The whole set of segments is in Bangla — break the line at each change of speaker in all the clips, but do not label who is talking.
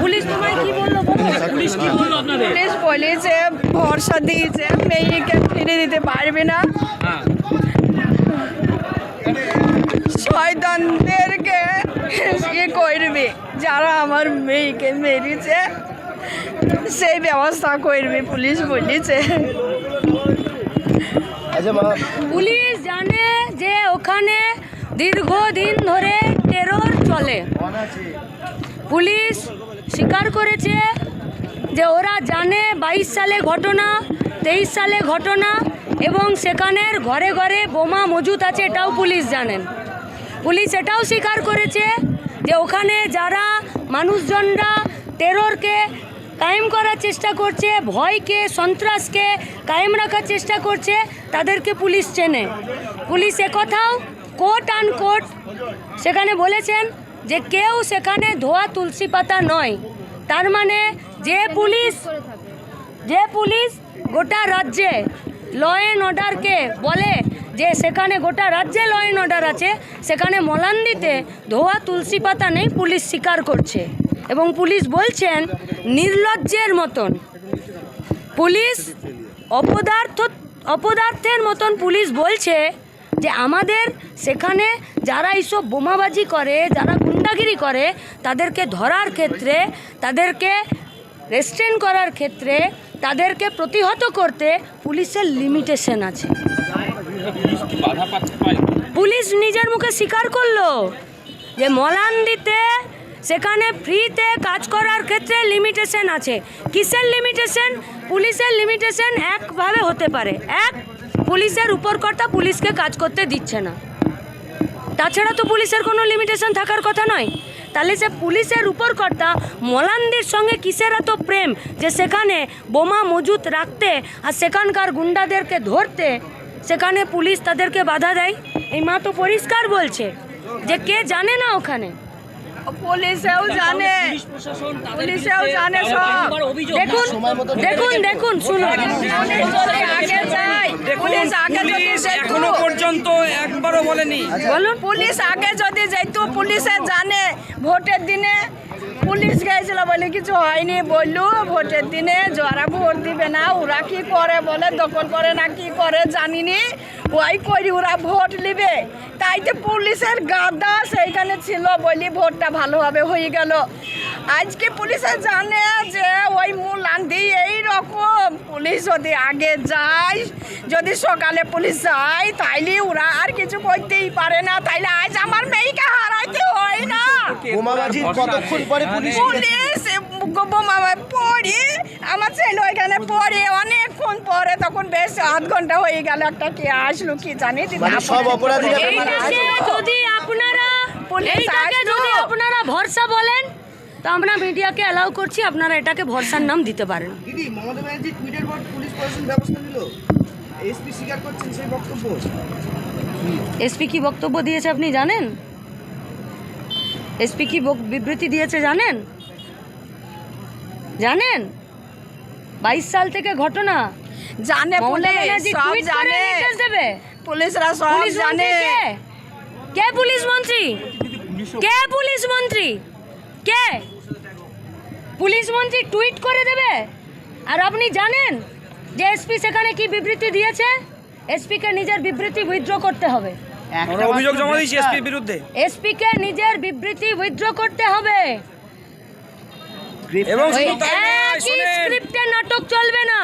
পুলিশ তোমায় কি বলল? বলো।
পুলিশ কি বলল আপনাদের?
পুলিশ বলেছে ভরসা দিয়েছে মেয়েকে ফিরে দিতে পারবে না।
হ্যাঁ।
শয়তানদেরকে ইয়ে করবে যারা আমার মেয়েকে মেরেছে সেই ব্যবস্থা করবে পুলিশ বলেছে।
পুলিশ জানে যে ওখানে দীর্ঘদিন ধরে টেরর চলে। পুলিশ স্বীকার করেছে যে ওরা জানে বাইশ সালে ঘটনা, তেইশ সালে ঘটনা এবং সেখানের ঘরে ঘরে বোমা মজুত আছে, এটাও পুলিশ জানেন। পুলিশ এটাও স্বীকার করেছে যে ওখানে যারা মানুষজনরা টেররকে কায়েম করার চেষ্টা করছে, ভয়কে, সন্ত্রাসকে কায়েম রাখার চেষ্টা করছে, তাদেরকে পুলিশ চেনে। পুলিশ একথাও কোট আন কোট সেখানে বলেছেন যে কেউ সেখানে ধোয়া তুলসী পাতা নয়। তার মানে যে পুলিশ যে পুলিশ গোটা রাজ্যে ল অ্যান্ড অর্ডারকে বলে যে সেখানে গোটা রাজ্যে ল অ্যান্ড অর্ডার আছে, সেখানে মলান্দিতে ধোয়া তুলসী পাতা নেই, পুলিশ স্বীকার করছে। এবং পুলিশ বলছেন, নির্লজ্জের মতন। পুলিশ অপদার্থ, অপদার্থের মতন পুলিশ বলছে যে আমাদের সেখানে যারা এইসব বোমাবাজি করে, যারা গুন্ডাগিরি করে, তাদেরকে ধরার ক্ষেত্রে, তাদেরকে রেস্ট্রেন করার ক্ষেত্রে, তাদেরকে প্রতিহত করতে পুলিশের লিমিটেশন আছে। পুলিশ নিজের মুখে স্বীকার করল যে মলান্দিতে, সেখানে ফ্রিতে কাজ করার ক্ষেত্রে লিমিটেশন আছে। কিসের লিমিটেশন পুলিশের লিমিটেশন একভাবে হতে পারে। এক, পুলিশের উপরকর্তা পুলিশকে কাজ করতে দিচ্ছে না। তাছাড়া তো পুলিশের কোনো লিমিটেশন থাকার কথা নয়। তাহলে সে পুলিশের উপরকর্তা মলান্দির সঙ্গে কিসের এত প্রেম যে সেখানে বোমা মজুত রাখতে আর সেখানকার গুন্ডাদেরকে ধরতে সেখানে পুলিশ তাদেরকে বাধা দেয়? এই মা তো পরিষ্কার বলছে যে কে জানে না ওখানে।
পুলিশেও জানে।
পুলিশ প্রশাসন তাদের
পুলিশেও জানে সব।
দেখুন দেখুন দেখুন শুনুন।
আগে পুলিশ আগে যদি
এখনও পর্যন্ত একবারও বলেনি।
বলুন
পুলিশ আগে যদি যেত পুলিশে জানে ভোটের দিনে। পুলিশ গেছিল বলে কিছু হয়নি। বললু ভোটের দিনে যারা ভোট দিবে না ওরা কি করে বলে? দখল করে না কি করে জানিনি? ওই করি ওরা ভোট নিবে? তাই তো পুলিশের গাদা সেইখানে ছিল বলি ভোটটা ভালোভাবে হয়ে গেল। আজকে পুলিশে জানে যে ওই মূল আন্ধি এই রকম পুলিশ যদি আগে যায় যদি সকালে পুলিশ যায় তাইলে ওরা আর কিছু করতেই পারে না। তাইলে আজ আমার মেয়েকে হারাইতে হয় না।
কতক্ষণ পরে পুলিশ
পুলিশ বোমা পড়ি আমার ছেলে ওইখানে পড়ে অনেকক্ষণ পরে তখন বেশ আধ ঘণ্টা হয়ে গেল একটা কে আসলো কি জানি
মানে সব
এইটাকে যদি আপনারা
পুলিশ
যদি আপনারা ভরসা বলেন তো আমরা মিডিয়াকে অ্যালাউ করছি আপনারা এটাকে ভরসার নাম দিতে পারেন।
দিদি মমতা ব্যানার্জি টুইটের পর পুলিশ প্রশাসন ব্যবস্থা নিল। এসপি স্বীকার করছেন সেই বক্তব্য।
এসপি কি বক্তব্য দিয়েছে আপনি জানেন? এসপি কি বিবৃতি দিয়েছে জানেন? জানেন? বাইশ সাল থেকে ঘটনা।
জানে
দেবে।
পুলিশরা সব জানে।
কে? পুলিশ মন্ত্রী? কে পুলিশ মন্ত্রী? কে? পুলিশ মন্ত্রী টুইট করে দেবে? আর আপনি জানেন যে এসপি সেখানে কি বিবৃতি দিয়েছে? এসপিকে নিজের বিবৃতি উইথড্র করতে হবে।
আমরা অভিযোগ জমা দিয়েছি এসপির বিরুদ্ধে।
এসপিকে নিজের বিবৃতি উইথড্র করতে হবে।
এবং
স্ক্রিপ্টে নাটক চলবে না।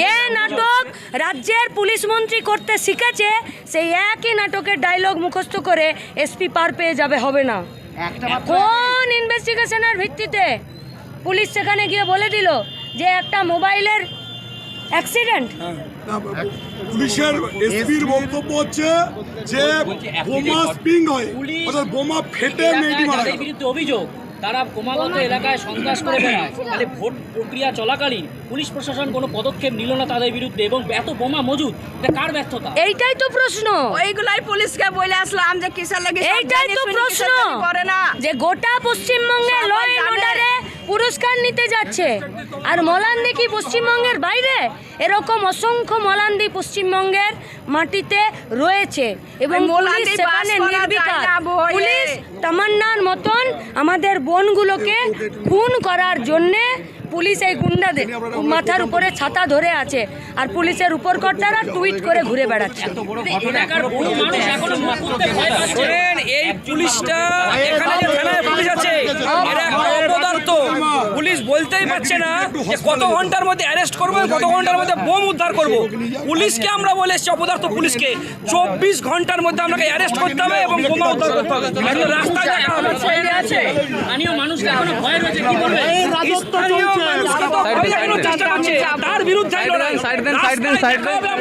যে নাটক রাজ্যের পুলিশ মন্ত্রী করতে শিখেছে সেই একই নাটকের ডায়লগ মুখস্থ করে এসপি পার পেয়ে যাবে হবে না। কোন ইনভেস্টিগেশনের ভিত্তিতে পুলিশ সেখানে গিয়ে বলে দিল যে একটা মোবাইলের অ্যাক্সিডেন্ট।
পুলিশের এসপির বক্তব্য হচ্ছে যে বোমা স্প্রিং হয় অর্থাৎ বোমা ফেটে মেয়েটি মারা
বিরুদ্ধে অভিযোগ। তারা ক্রমাগত এলাকায় সন্ত্রাস করে বেড়ায়। তাহলে ভোট প্রক্রিয়া চলাকালীন পুলিশ প্রশাসন কোনো পদক্ষেপ নিল না তাদের বিরুদ্ধে এবং এত বোমা মজুদ এটা কার ব্যর্থতা?
এইটাই তো প্রশ্ন।
এইগুলাই পুলিশকে বলে আসলাম যে কিসের লাগে
এইটাই তো প্রশ্ন।
করে না।
যে গোটা পশ্চিমবঙ্গে ল
সবাই
অ্যান্ড
জানে।
অর্ডারে পুরস্কার নিতে যাচ্ছে। আর মলান্দি কি পশ্চিমবঙ্গের বাইরে? এরকম অসংখ্য মলান্দি পশ্চিমবঙ্গের মাটিতে রয়েছে। এবং পুলিশ সেখানে নির্বিকার। পুলিশ তামান্নার মতন আমাদের বনগুলোকে খুন করার জন্যে পুলিশ এই গুন্ডাদের মাথার উপরে ছাতা ধরে আছে আর পুলিশের উপরকর্তারা টুইট করে ঘুরে বেড়াচ্ছে।
মানুষ
এই পুলিশটা এখানে যে থানায় পুলিশ আছে এরা অপদার্থ। পুলিশ বলতেই পারছে না যে কত ঘণ্টার মধ্যে অ্যারেস্ট করব কত ঘণ্টার মধ্যে বোম উদ্ধার করব। পুলিশকে আমরা বলে এসছি অপদার্থ পুলিশকে। চব্বিশ ঘণ্টার মধ্যে আপনাকে অ্যারেস্ট করতে হবে এবং বোমা উদ্ধার করতে হবে। রাস্তায় দেখা
স্থানীয় মানুষকে এখনও ভয় রয়েছে। কি বলবে
স্থানীয় মানুষকে সাইড দেন সাইড দেন করছে তার